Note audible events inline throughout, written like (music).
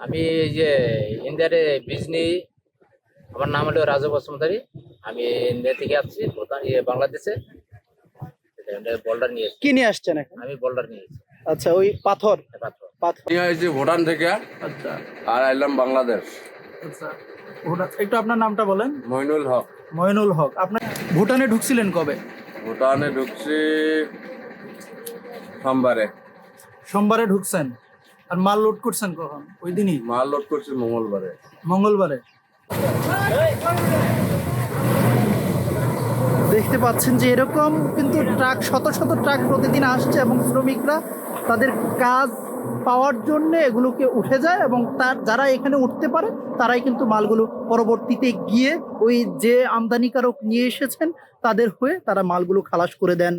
আমি এই যে ইন্ডিয়ারে বিজনি আমার নাম হলো রাজু বসুমতারি। আমি ইন্ডিয়া থেকে আসছি ভুটান ইয়ে বাংলাদেশে। বোল্ডার নিয়েছি কি নিয়ে আসছেন এখন? আমি বোল্ডার নিয়েছি আচ্ছা ওই পাথর? পাথর। পাথর। নিয়ে আসছি ভুটান থেকে। আচ্ছা। আর আইলাম বাংলাদেশ। আচ্ছা ভুটান একটু আপনার নামটা বলেন। মইনুল হক। ময়নুল হক আপনার ভুটানে ঢুকছিলেন কবে? ভুটানে ঢুকছি সোমবারে। সোমবারে ঢুকছেন। আর মাল লোড করছেন কখন? ওই দিনই? মাল লোড করছি মঙ্গলবারে। মঙ্গলবারে? দেখতে পাচ্ছেন যে এরকম কিন্তু ট্রাক শত শত ট্রাক প্রতিদিন আসছে এবং শ্রমিকরা তাদের কাজ পাওয়ার জন্য এগুলোকে উঠে যায় এবং তার যারা এখানে উঠতে পারে তারাই কিন্তু মালগুলো পরবর্তীতে গিয়ে ওই যে আমদানিকারক নিয়ে এসেছেন তাদের হয়ে তারা মালগুলো খালাস করে দেন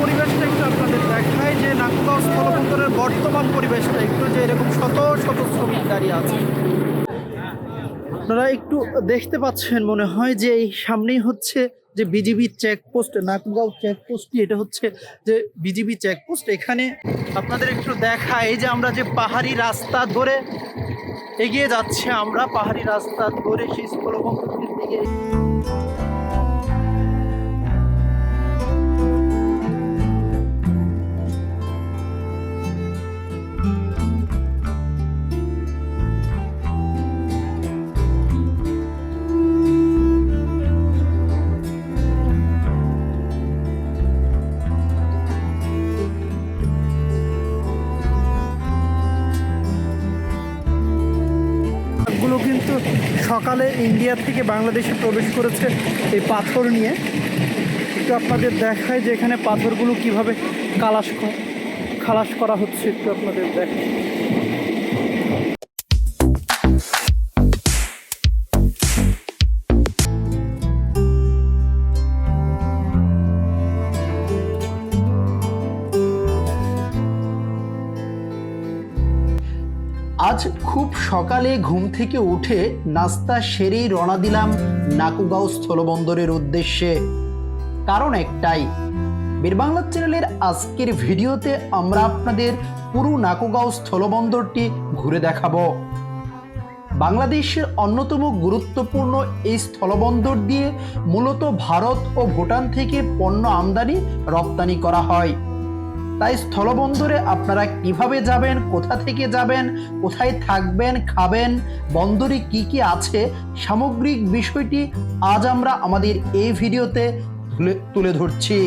পরিবেশটা একটু আপনাদের দেখায় যে নাকুগাঁও স্থলবন্দরের বর্তমান পরিবেশটা একটু যে এরকম শত শত শ্রমিক দাঁড়িয়ে আছে। আপনারা একটু দেখতে পাচ্ছেন মনে হয় যে এই সামনেই হচ্ছে যে বিজিবি চেকপোস্ট নাকুগাঁও চেকপোস্টটি এটা হচ্ছে যে বিজিবি চেকপোস্ট এখানে আপনাদের একটু দেখায় যে আমরা যে পাহাড়ি রাস্তা ধরে এগিয়ে যাচ্ছে, আমরা পাহাড়ি রাস্তা ধরে সেই স্থলবন্দরটির দিকে সকালে ইন্ডিয়া থেকে বাংলাদেশে প্রবেশ করেছে এই পাথর নিয়ে। একটু আপনাদের দেখায় যে এখানে পাথরগুলো কীভাবে কালাস ক- খালাস করা হচ্ছে, একটু আপনাদের দেখায় সকালে ঘুম থেকে উঠে নাস্তা সেরেই রওনা দিলাম নাকুগাঁও স্থলবন্দরের উদ্দেশ্যে। কারণ একটাই বীরবাংলা চ্যানেলের আজকের ভিডিওতে আমরা আপনাদের পুরো নাকুগাঁও স্থলবন্দরটি ঘুরে দেখাবো। বাংলাদেশের অন্যতম গুরুত্বপূর্ণ এই স্থলবন্দর দিয়ে মূলত ভারত ও ভুটান থেকে পণ্য আমদানি রপ্তানি করা হয়। তাই স্থলবন্দরে আপনারা কীভাবে যাবেন, কোথা থেকে যাবেন, কোথায় থাকবেন, খাবেন, বন্দরে কি কি আছে, সামগ্রিক বিষয়টি আজ আমরা আমাদের এই ভিডিওতে তুলে ধরছি।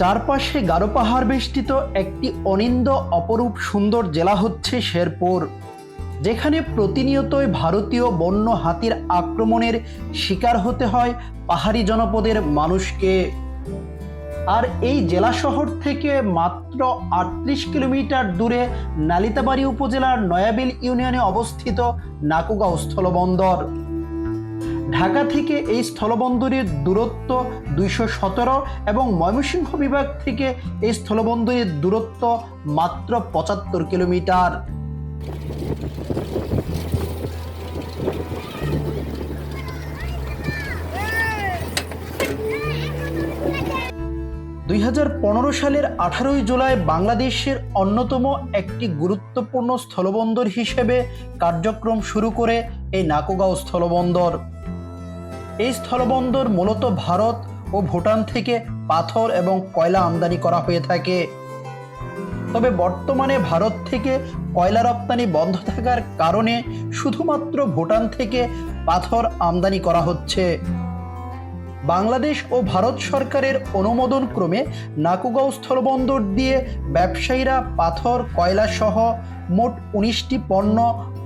চারপাশে গারো পাহাড় বেষ্টিত একটি অনিন্দ অপরূপ সুন্দর জেলা হচ্ছে শেরপুর। যেখানে প্রতিনিয়তই ভারতীয় বন্য হাতির আক্রমণের শিকার হতে হয় পাহাড়ি জনপদের মানুষকে। আর এই জেলা শহর থেকে মাত্র আটত্রিশ কিলোমিটার দূরে নালিতাবাড়ি উপজেলার নয়াবিল ইউনিয়নে অবস্থিত নাকুগাঁও স্থলবন্দর। ঢাকা থেকে এই স্থলবন্দরের দূরত্ব দুইশো সতেরো এবং ময়মনসিংহ বিভাগ থেকে এই স্থলবন্দরের দূরত্ব মাত্র পঁচাত্তর কিলোমিটার। দুই হাজার পনেরো সালের আঠারোই জুলাই বাংলাদেশের অন্যতম একটি গুরুত্বপূর্ণ স্থলবন্দর হিসেবে কার্যক্রম শুরু করে এই নাকুগাঁও স্থলবন্দর। এই স্থলবন্দর মূলত ভারত ও ভুটান থেকে পাথর এবং কয়লা আমদানি করা হয়ে থাকে। তবে বর্তমানে ভারত থেকে কয়লা রপ্তানি বন্ধ থাকার কারণে শুধুমাত্র ভুটান থেকে পাথর আমদানি করা হচ্ছে। বাংলাদেশ ও ভারত সরকারের অনুমোদন ক্রমে নাকুগাঁও স্থলবন্দর দিয়ে ব্যবসায়ীরা পাথর, কয়লা সহ মোট উনিশটি পণ্য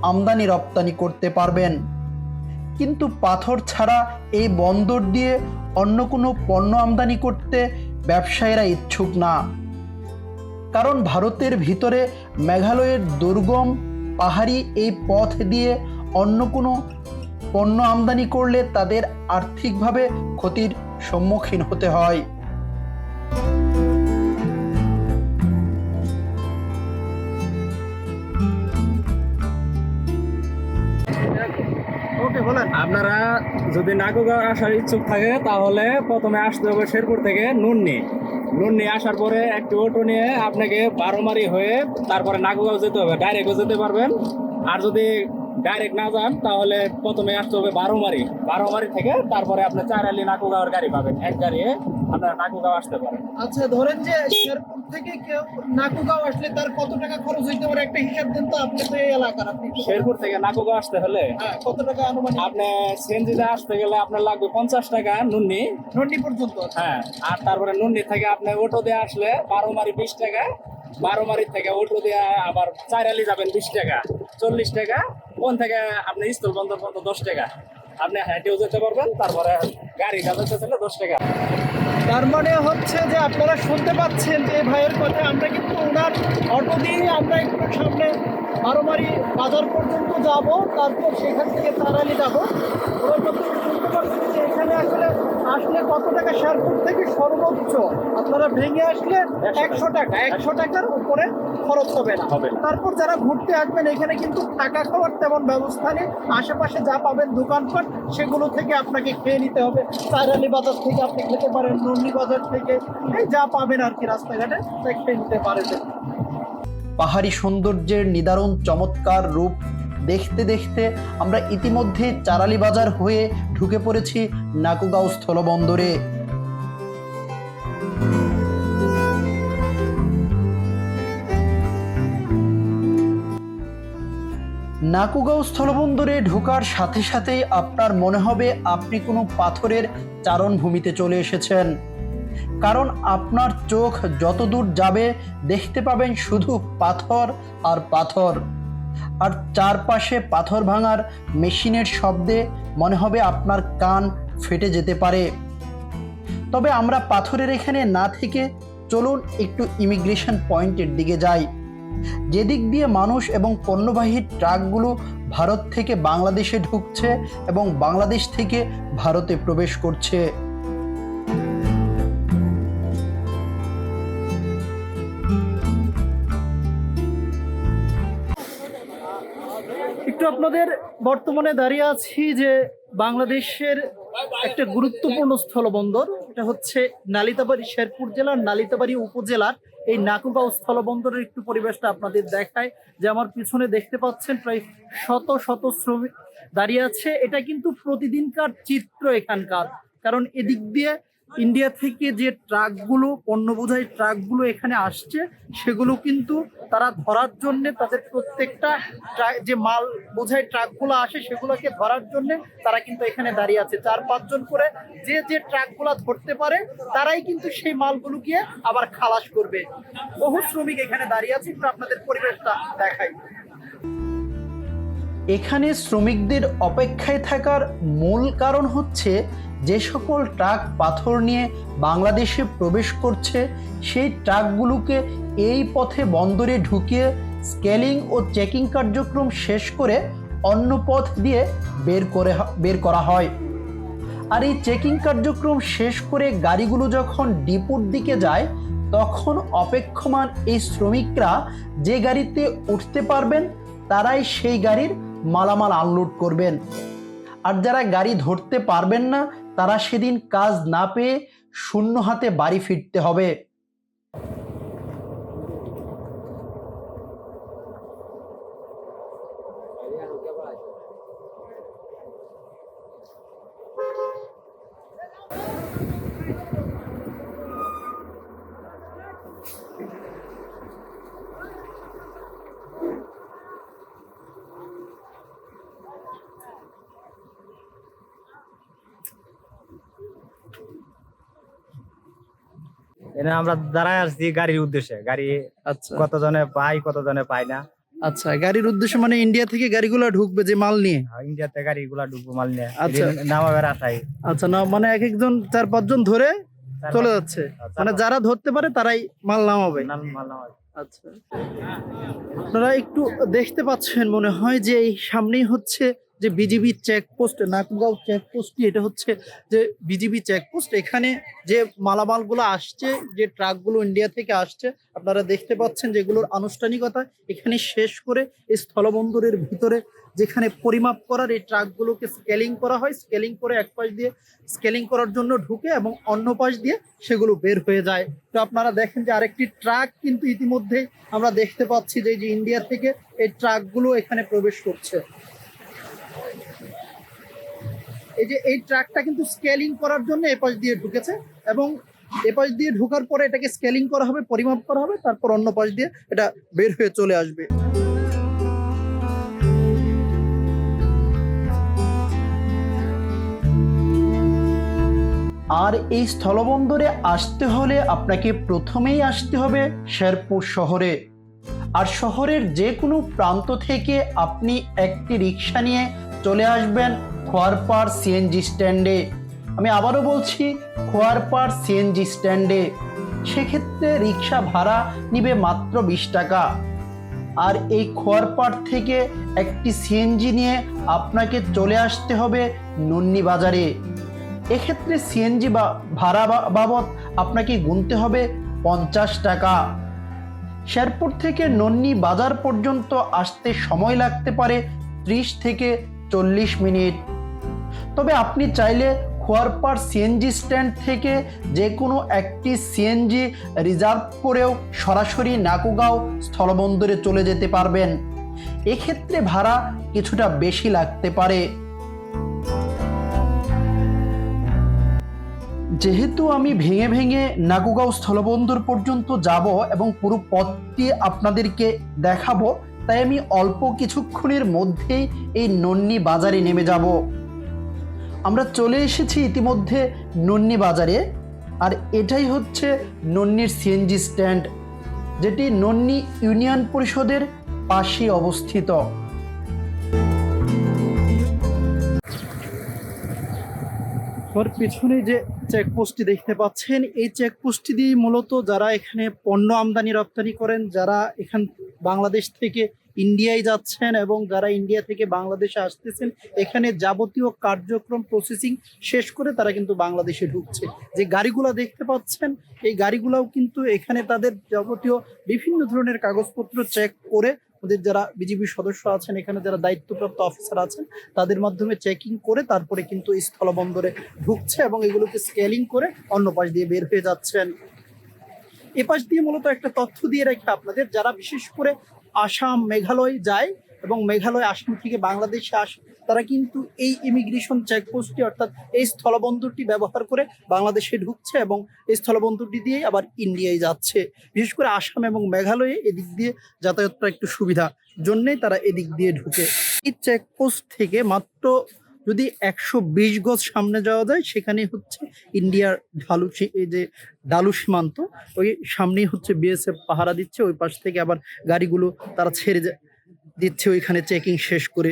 আমদানি রপ্তানি করতে পারবেন। কিন্তু পাথর ছাড়া এই বন্দর দিয়ে অন্য কোনো পণ্য আমদানি করতে ব্যবসায়ীরা ইচ্ছুক না। কারণ ভারতের ভিতরে মেঘালয়ের দুর্গম পাহাড়ি এই পথ দিয়ে অন্য কোনো পণ্য আমদানি করলে তাদের আর্থিকভাবে ক্ষতির সম্মুখীন হতে হয়। আপনারা যদি নাকুগাঁও আসার ইচ্ছুক থাকে তাহলে প্রথমে আসতে হবে শেরপুর থেকে নুননি নিয়ে আসার পরে একটি অটো নিয়ে আপনাকে বারোমারি হয়ে তারপরে নাগুগাঁও যেতে হবে ডাইরেক্টও যেতে পারবেন। আর যদি ডাইরেক্ট না যান তাহলে প্রথমে আসতে হবে বারোমারি। বারোমারি থেকে তারপরে আপনি চারালি নাকুগাঁওয়ের গাড়ি পাবেন। এক গাড়িয়ে আপনারা নাকুগাঁও আসতে পারেন আচ্ছা ধরেন যে শেরপুর থেকে কেউ নাকুগাঁও আসলে তার কত টাকা খরচ হইতে পারে? একটা হিসাব দেন তো আপনি তো এই এলাকার আপনি। শেরপুর থেকে নাকুগাঁও আসতে হলে হ্যাঁ, কত টাকা আনুমানিক? আপনি সিএনজিতে আসতে গেলে আপনার লাগবে পঞ্চাশ টাকা নুননি। নন্ডি পর্যন্ত হ্যাঁ আর তারপরে নুন্নি থেকে আপনি অটো দিয়ে আসলে বারো মারি বিশ টাকা বারো মারি থেকে অটো দিয়ে আবার চারালি যাবেন বিশ টাকা চল্লিশ টাকা কোন থেকে আপনি স্থল বন্দর পর্যন্ত দশ টাকা? আপনি হেঁটেও যেতে পারবেন, তারপরে গাড়ি গাড়িতে চলে দশ টাকা। তার মানে হচ্ছে যে আপনারা শুনতে পাচ্ছেন যে ভাইয়ের কথা, আমরা কিন্তু ওনার অটো দিয়ে আমরা একটু সামনে বারোমারি বাজার পর্যন্ত যাব, তারপর সেখান থেকে তারালি যাব। ওরা শুনতে পাচ্ছেন যে এখানে আসলে আসলে কত টাকা শেরপুর থেকে সর্বোচ্চ? আপনারা ভেঙে আসলে একশো টাকা। একশো টাকার উপরে খরচ হবে না। হবে তারপর যারা ঘুরতে আসবেন এখানে কিন্তু টাকা খাওয়ার তেমন ব্যবস্থা নেই। আশেপাশে যা পাবেন দোকানপাট সেগুলো থেকে আপনাকে খেয়ে নিতে হবে। সাইরালি বাজার থেকে আপনি খেতে পারেন নন্দি বাজার থেকে। এই যা পাবেন আর কি রাস্তাঘাটে তা খেয়ে নিতে পারেন। পাহাড়ি সৌন্দর্যের নিদারুণ চমৎকার রূপ দেখতে দেখতে আমরা ইতিমধ্যে চারালি বাজার হয়ে ঢুকে পড়েছি নাকুগাঁও স্থলবন্দরে। নাকুগাঁও স্থলবন্দরে ঢোকার সাথে সাথেই আপনার মনে হবে আপনি কোনো পাথরের চারণভূমিতে চলে এসেছেন। কারণ আপনার চোখ যত দূর যাবে দেখতে পাবেন শুধু পাথর আর পাথর। আর চারপাশে পাথর ভাঙার মেশিনের শব্দে মনে হবে আপনার কান ফেটে যেতে পারে। তবে আমরা পাথরের এখানে না থেকে চলুন একটু ইমিগ্রেশন পয়েন্টের দিকে যাই। যেদিক দিয়ে মানুষ এবং পণ্যবাহী ট্রাকগুলো ভারত থেকে বাংলাদেশে ঢুকছে এবং বাংলাদেশ থেকে ভারতে প্রবেশ করছে। আপনাদের বর্তমানে দাঁড়িয়ে আছি যে বাংলাদেশের একটা গুরুত্বপূর্ণ স্থলবন্দর। এটা হচ্ছে নালিতাবাড়ি শেরপুর জেলার নালিতাবাড়ি উপজেলার এই নাকুগাঁও স্থলবন্দরের একটু পরিবেশটা আপনাদের দেখায় যে আমার পিছনে দেখতে পাচ্ছেন প্রায় শত শত শ্রমিক দাঁড়িয়ে আছে। এটা কিন্তু প্রতিদিনকার চিত্র এখানকার। কারণ এদিক দিয়ে ইন্ডিয়া থেকে যে ট্রাকগুলো পণ্য বোঝাই ট্রাকগুলো এখানে আসছে, সেগুলো কিন্তু তারা ধরার জন্য তাদের প্রত্যেকটা যে মাল বোঝাই ট্রাকগুলো আসে, সেগুলোকে ধরার জন্য তারা কিন্তু এখানে দাঁড়িয়ে আছে। চার পাঁচজন করে যে যে ট্রাকগুলো ধরতে পারে, তারাই কিন্তু সেই মালগুলো গিয়ে আবার খালাস করবে। বহু শ্রমিক এখানে দাঁড়িয়ে আছে, একটু আপনাদের পরিবেশটা দেখাই। এখানে শ্রমিকদের অপেক্ষায় থাকার মূল কারণ হচ্ছে যে সকল ট্রাক পাথর নিয়ে বাংলাদেশে প্রবেশ করছে, সেই ট্রাকগুলোকে এই পথে বন্দরে ঢুকিয়ে স্কেলিং ও চেকিং কার্যক্রম শেষ করে অন্য পথ দিয়ে বের করে বের করা হয়। আর এই চেকিং কার্যক্রম শেষ করে গাড়িগুলো যখন ডিপুর দিকে যায়, তখন অপেক্ষমান এই শ্রমিকরা যে গাড়িতে উঠতে পারবেন, তারাই সেই গাড়ির মালামাল আনলোড করবেন। আর যারা গাড়ি ধরতে পারবেন না, তারা সেদিন কাজ না পেয়ে শূন্য হাতে বাড়ি ফিরতে হবে। আমরা দাঁড়ায় আসছি গাড়ির উদ্দেশ্যে। গাড়ি আচ্ছা। কতজনে পাই কতজনে পাই না। আচ্ছা গাড়ির উদ্দেশ্য মানে ইন্ডিয়া থেকে গাড়িগুলো ঢুকবে যে মাল নিয়ে? ইন্ডিয়াতে গাড়িগুলা ঢুকবে মাল নিয়ে। আচ্ছা। নামাবের আশায় আচ্ছা না মানে এক একজন চার পাঁচজন ধরে চলে যাচ্ছে। মানে যারা ধরতে পারে তারাই মাল নামাবে। মাল নামাবে। আচ্ছা। আপনারা একটু দেখতে পাচ্ছেন মনে হয় যে এই সামনেই হচ্ছে যে বিজিবি চেকপোস্ট নাকুগাঁও চেকপোস্টটি এটা হচ্ছে যে বিজিবি চেকপোস্ট এখানে যে মালামালগুলো আসছে, যে ট্রাকগুলো ইন্ডিয়া থেকে আসছে, আপনারা দেখতে পাচ্ছেন যেগুলোর আনুষ্ঠানিকতা এখানে শেষ করে এই স্থলবন্দরের ভিতরে যেখানে পরিমাপ করার এই ট্রাকগুলোকে স্কেলিং করা হয় স্কেলিং করে এক পাশ দিয়ে স্কেলিং করার জন্য ঢুকে এবং অন্য পাশ দিয়ে সেগুলো বের হয়ে যায়। তো আপনারা দেখেন যে আরেকটি ট্রাক কিন্তু ইতিমধ্যেই আমরা দেখতে পাচ্ছি যে ইন্ডিয়া থেকে এই ট্রাকগুলো এখানে প্রবেশ করছে। এই যে, এই ট্রাকটা কিন্তু স্কেলিং করার জন্য এপাশ দিয়ে ঢুকেছে এবং এপাশ দিয়ে ঢোকার পরে এটাকে স্কেলিং করা হবে, পরিমাপ করা হবে, তারপর অন্য পাশ দিয়ে এটা বের হয়ে চলে আসবে। আর এই স্থলবন্দরে আসতে হলে আপনাকে প্রথমেই আসতে হবে শেরপুর শহরে। আর শহরের যে কোনো প্রান্ত থেকে আপনি একটি রিক্সা নিয়ে চলে আসবেন খোয়ারপাড় সিএনজি স্ট্যান্ডে আমি আবারও বলছি, খোয়ারপাড় সিএনজি স্ট্যান্ডে সেক্ষেত্রে রিক্সা ভাড়া নিবে মাত্র বিশ টাকা। আর এই খোয়ারপাড় থেকে একটি সিএনজি নিয়ে আপনাকে চলে আসতে হবে নন্নি বাজারে। এক্ষেত্রে সিএনজি বা ভাড়া বাবদ আপনাকে গুনতে হবে পঞ্চাশ টাকা। শেরপুর থেকে নন্নি বাজার পর্যন্ত আসতে সময় লাগতে পারে ত্রিশ থেকে চল্লিশ মিনিট। তবে আপনি চাইলে খোয়ারপাড় সিএনজি স্ট্যান্ড থেকে যে কোনো একটি সিএনজি রিজার্ভ করেও সরাসরি নাকুগাঁও স্থলবন্দরে চলে যেতে পারবেন। এক্ষেত্রে ভাড়া কিছুটা বেশি লাগতে পারে। যেহেতু আমি ভেঙে ভেঙে নাগুগাঁও স্থলবন্দর পর্যন্ত যাব এবং পুরো পথটি আপনাদেরকে দেখাবো, তাই আমি অল্প কিছুক্ষণের মধ্যেই এই নন্নি বাজারে নেমে যাব। আমরা চলে এসেছি ইতিমধ্যে নন্নি বাজারে, আর এটাই হচ্ছে নন্নির সিএনজি স্ট্যান্ড যেটি নন্নি ইউনিয়ন পরিষদের পাশে অবস্থিত। ওর পিছনে যে চেকপোস্টটি দেখতে পাচ্ছেন, এই চেকপোস্টটি দিয়ে মূলত যারা এখানে পণ্য আমদানি রপ্তানি করেন, যারা এখান বাংলাদেশ থেকে ইন্ডিয়ায় যাচ্ছেন এবং যারা ইন্ডিয়া থেকে বাংলাদেশে আসতেছেন, এখানে যাবতীয় কার্যক্রম প্রসেসিং শেষ করে তারা কিন্তু বাংলাদেশে ঢুকছে। যে গাড়িগুলো দেখতে পাচ্ছেন, এই গাড়িগুলোও কিন্তু এখানে তাদের যাবতীয় বিভিন্ন ধরনের কাগজপত্র চেক করে ওদের যারা বিজিবি সদস্য আছেন, এখানে যারা দায়িত্বপ্রাপ্ত অফিসার আছেন, তাদের মাধ্যমে চেকিং করে তারপরে কিন্তু স্থলবন্দরে ঢুকছে এবং এগুলোকে স্কেলিং করে অন্য পাশ দিয়ে বের হয়ে যাচ্ছেন। এ পাশ দিয়ে মূলত একটা তথ্য দিয়ে রাখি আপনাদের, যারা বিশেষ করে আসাম মেঘালয় যায় এবং মেঘালয় আসাম থেকে বাংলাদেশে আসে, তারা কিন্তু এই ইমিগ্রেশন চেকপোস্টটি অর্থাৎ এই স্থলবন্দরটি ব্যবহার করে বাংলাদেশে ঢুকছে এবং এই স্থলবন্দরটি দিয়েই আবার ইন্ডিয়ায় যাচ্ছে। বিশেষ করে আসাম এবং মেঘালয়ে এদিক দিয়ে যাতায়াতটা একটু সুবিধা জন্যেই তারা এদিক দিয়ে ঢুকে। এই চেকপোস্ট থেকে মাত্র যদি একশো বিশ গজ সামনে যাওয়া যায়, সেখানে হচ্ছে ইন্ডিয়ার ঢালু এই যে ডালু সীমান্ত, ওই সামনেই হচ্ছে বিএসএফ পাহারা দিচ্ছে, ওই পাশ থেকে আবার গাড়িগুলো তারা ছেড়ে দিচ্ছে, ওইখানে চেকিং শেষ করে।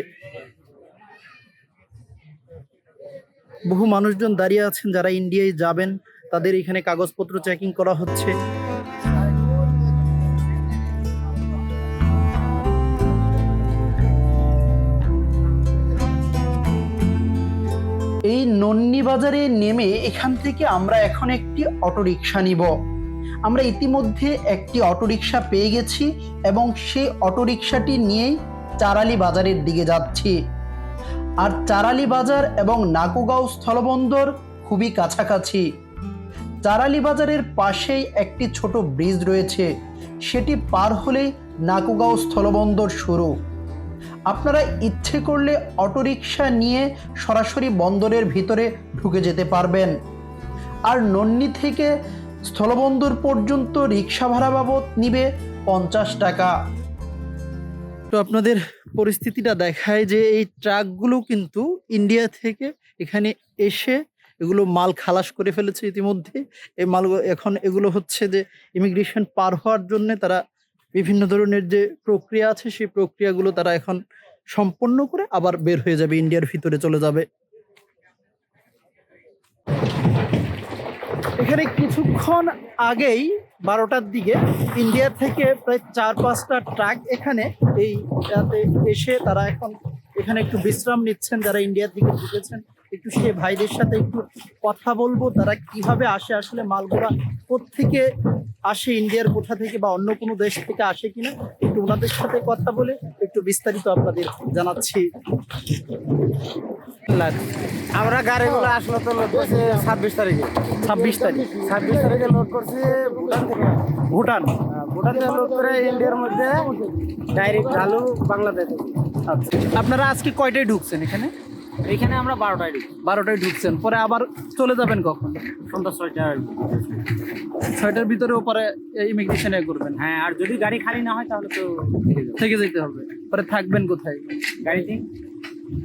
বহু মানুষজন দাঁড়িয়ে আছেন, যারা ইন্ডিয়ায় যাবেন, তাদের এখানে কাগজপত্র চেকিং করা হচ্ছে। এই নন্নি বাজারে নেমে এখান থেকে আমরা এখন একটি অটোরিকশা নিব। আমরা ইতিমধ্যে একটি অটোরিকশা পেয়ে গেছি এবং সেই অটোরিকশাটি নিয়েই চারালি বাজারের দিকে যাচ্ছি। আর চারালি বাজার এবং নাকুগাঁও স্থলবন্দর খুবই কাছাকাছি। চারালি বাজারের পাশেই একটি ছোট ব্রিজ রয়েছে। সেটি পার হলেই নাকুগাঁও স্থলবন্দর শুরু। আপনারা ইচ্ছে করলে অটোরিকশা নিয়ে সরাসরি বন্দরের ভিতরে ঢুকে যেতে পারবেন। আর নন্নি থেকে স্থলবন্দর পর্যন্ত রিক্সা ভাড়া বাবদ নিবে পঞ্চাশ টাকা। তো আপনাদের পরিস্থিতিটা দেখায় যে এই ট্রাকগুলো কিন্তু ইন্ডিয়া থেকে এখানে এসে এগুলো মাল খালাস করে ফেলেছে ইতিমধ্যে। এই মালগুলো এখন এগুলো হচ্ছে যে ইমিগ্রেশন পার হওয়ার জন্য তারা বিভিন্ন ধরনের যে প্রক্রিয়া আছে, সেই প্রক্রিয়াগুলো তারা এখন সম্পন্ন করে আবার বের হয়ে যাবে, ইন্ডিয়ার ভিতরে চলে যাবে। এখানে কিছুক্ষণ আগেই বারোটার দিকে ইন্ডিয়া থেকে প্রায় চার পাঁচটা ট্রাক এখানে এই এসে তারা এখন এখানে একটু বিশ্রাম নিচ্ছেন, যারা ইন্ডিয়ার দিকে ঢুকেছেন। একটু সে ভাইদের সাথে একটু কথা বলব, তারা কীভাবে আসে, আসলে মালগুলা কোত্থেকে আসে ইন্ডিয়ার কোথা থেকে বা অন্য কোনো দেশ থেকে আসে কিনা একটু ওনাদের সাথে কথা বলে একটু বিস্তারিত আপনাদের জানাচ্ছি। আমরা গাড়িগুলো আসলো তো লোড করছি ছাব্বিশ তারিখে। ছাব্বিশ তারিখ। ছাব্বিশ তারিখে লোড করছি ভুটান থেকে। ভুটান? ভুটান থেকে লোড করে ইন্ডিয়ার মধ্যে ডাইরেক্ট ঢালু বাংলাদেশ। আচ্ছা। আপনারা আজকে কয়টায় ঢুকছেন এখানে? এখানে আমরা বারোটায় বারোটায় ঢুকছেন পরে আবার চলে যাবেন কখন? সন্ধ্যা ছয়টায়। ছয়টার ভিতরে ওপরে এ করবেন। হ্যাঁ আর যদি গাড়ি খালি না হয় তাহলে তো থেকে যেতে হবে। পরে থাকবেন কোথায়? গাড়িতে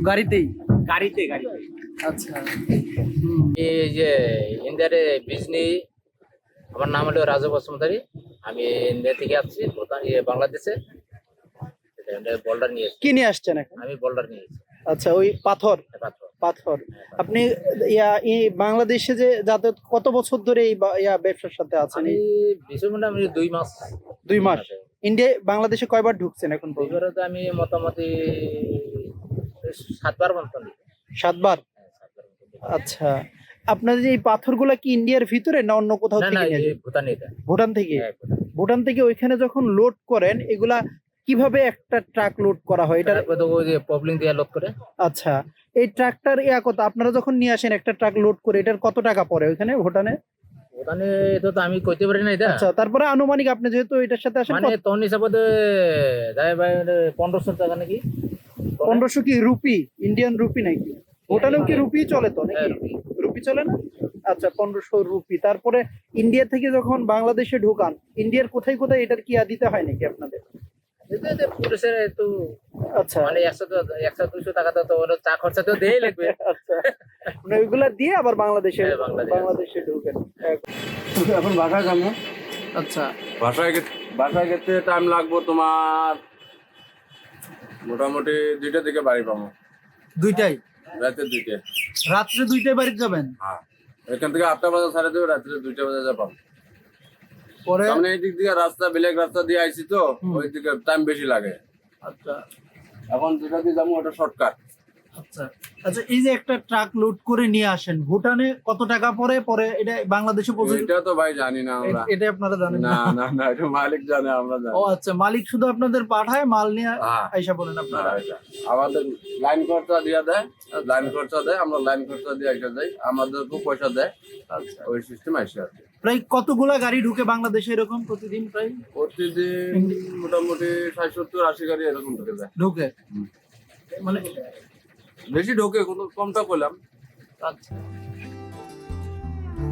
গাড়িতেই? গাড়িতে গাড়িতে। আচ্ছা। এই যে ইন্ডিয়ার বিজনি আমার নাম হলো রাজু বসুমতারি। আমি ইন্ডিয়া থেকে আসছি ভুটান ইয়ে বাংলাদেশে। বোল্ডার নিয়ে এসেছি। কি নিয়ে আসছেন এখন? আমি বোল্ডার নিয়ে এসেছি। আচ্ছা ওই পাথর? পাথর। পাথর। আপনি ইয়া এই বাংলাদেশে যে যাতায়াত কত বছর ধরে এই ইয়া ব্যবসার সাথে আছেন? এই আমি দুই মাস। দুই মাস। ইন্ডিয়া বাংলাদেশে কয়বার ঢুকছেন এখন পর্যন্ত? তো আমি মোটামুটি সাতবার মতন সাতবার? হ্যাঁ। আচ্ছা। আপনাদের এই পাথরগুলা কি ইন্ডিয়ার ভিতরে না অন্য কোথাও থেকে আসেন? ভুটানি থেকে। হ্যাঁ। ভুটান থেকে ওইখানে যখন লোড করেন এগুলা কীভাবে একটা ট্রাক লোড করা হয়? যে পবলিং দিয়ে লোড করে। আচ্ছা এই ট্রাকটার ইয়া কত? আপনারা যখন নিয়ে আসেন একটা ট্রাক লোড করে এটার কত টাকা পড়ে ওইখানে ভুটানে? ভুটানে তো আমি কইতে পারি না এটা। আচ্ছা তারপরে আনুমানিক আপনি যেহেতু এটার সাথে আসেন মানে তখন হিসাবে যাই ভাই পনেরোশো টাকা নাকি? পনেরোশো কি রুপি? ইন্ডিয়ান রুপি নাকি? ভুটানেও কি রুপি। চলে তো হ্যাঁ, নাকি রুপি চলে না? আচ্ছা পনেরোশো রুপি। তারপরে ইন্ডিয়া থেকে যখন বাংলাদেশে ঢোকান ইন্ডিয়ার কোথায় কোথায় এটার কি দিতে হয় নাকি আপনাদের? একটু আচ্ছা। মানে একশো একশো দুশো টাকা তো তো ওর চা খরচা তো দেই লাগবে। (laughs) আচ্ছা। মানে ওইগুলা দিয়ে আবার বাংলাদেশে হ্যাঁ, বাংলাদেশে। বাংলাদেশে ঢুকেন। এখন বাসায় যাব আচ্ছা। বাসায় বাসায় গেতে টাইম লাগবো তোমার মোটামুটি দুইটা দিকে বাড়ি পাবো। দুইটাই রাতে দুইটা রাত্রে দুইটায় বাড়ি যাবেন? হ্যাঁ। এখান থেকে আটটা বাজে সাড়ে দেবে রাত্রে দুইটা বাজে যা পাবো। পরে? সামনে এই দিক দিয়ে রাস্তা বেলেগ রাস্তা দিয়ে আইছি তো ওই দিকে টাইম বেশি লাগে। আচ্ছা। এখন যেটা দিয়ে যাব ওটা শর্টকাট আচ্ছা। আচ্ছা এই যে একটা ট্রাক লোড করে নিয়ে আসেন ভুটানে কত টাকা পরে পরে এটা বাংলাদেশে পৌঁছে এটা তো ভাই জানি না আমরা। এটা আপনারা জানেন না। না না এটা মালিক জানে আমরা জানি। ও আচ্ছা মালিক শুধু আপনাদের পাঠায় মাল নিয়ে হ্যাঁ। আইসা বলেন আপনারা। আমাদের লাইন খরচা দিয়ে দেয় লাইন খরচা দেয় আমরা লাইন খরচা দিয়ে এসে যাই। আমাদেরকেও পয়সা দেয়। আচ্ছা। ওই সিস্টেম আর কি। প্রায় কতগুলা গাড়ি ঢুকে বাংলাদেশে এরকম প্রতিদিন প্রায়? প্রতিদিন মোটামুটি ষাট সত্তর আশি গাড়ি এরকম ঢুকে যায়। ঢুকে? মানে বেশি ঢোকে কোনো কমটা করলাম আচ্ছা।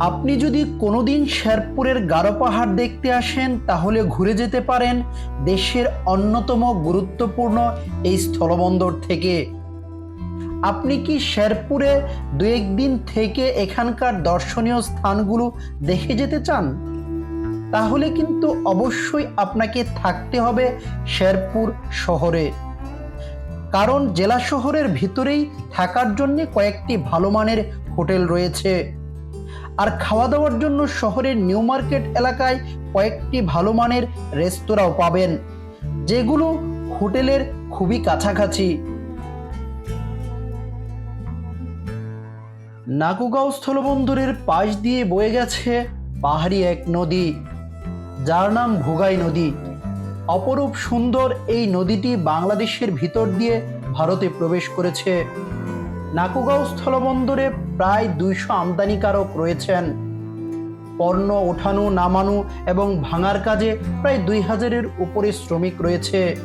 আপনি যদি কোনোদিন শেরপুরের গারো পাহাড় দেখতে আসেন তাহলে ঘুরে যেতে পারেন দেশের অন্যতম গুরুত্বপূর্ণ এই স্থলবন্দর থেকে। আপনি কি শেরপুরে দু একদিন থেকে এখানকার দর্শনীয় স্থানগুলো দেখে যেতে চান? তাহলে কিন্তু অবশ্যই আপনাকে থাকতে হবে শেরপুর শহরে। কারণ জেলা শহরের ভিতরেই থাকার জন্য কয়েকটি ভালো মানের হোটেল রয়েছে। আর খাওয়া দাওয়ার জন্য শহরের নিউ মার্কেট এলাকায় কয়েকটি ভালো মানের রেস্তোরাঁও পাবেন, যেগুলো হোটেলের খুবই কাছাকাছি। নাকুগাঁও স্থলবন্দরের পাশ দিয়ে বয়ে গেছে পাহাড়ি এক নদী, যার নাম ভুগাই নদী। অপরূপ সুন্দর এই নদীটি বাংলাদেশের ভিতর দিয়ে ভারতে প্রবেশ করেছে। নাকুগাঁও স্থলবন্দরে প্রায় দুইশো আমদানিকারক রয়েছেন। পণ্য ওঠানো, নামানো এবং ভাঙার কাজে প্রায় দুই হাজারের উপরে শ্রমিক রয়েছে।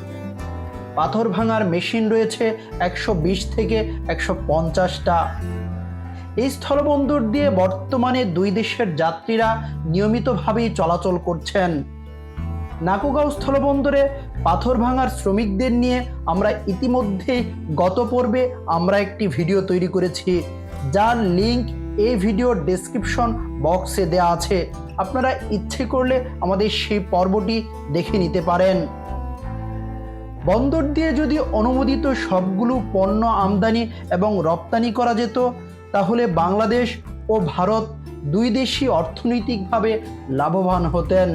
পাথর ভাঙার মেশিন রয়েছে একশো বিশ থেকে একশো পঞ্চাশটা। এই স্থলবন্দর দিয়ে বর্তমানে দুই দেশের যাত্রীরা নিয়মিতভাবেই চলাচল করছেন। নাকুগাঁও স্থলবন্দরে পাথর ভাঙার শ্রমিকদের নিয়ে আমরা ইতিমধ্যে গত পর্বে আমরা একটি ভিডিও তৈরি করেছি। যার লিংক এই ভিডিওর ডেসক্রিপশন বক্সে দেওয়া আছে। আপনারা ইচ্ছে করলে আমাদের সেই পর্বটি দেখে নিতে পারেন। বন্দর দিয়ে যদি অনুমোদিত সবগুলো পণ্য আমদানি এবং রপ্তানি করা যেত তাহলে বাংলাদেশ ও ভারত দুই দেশই অর্থনৈতিকভাবে লাভবান হতেন।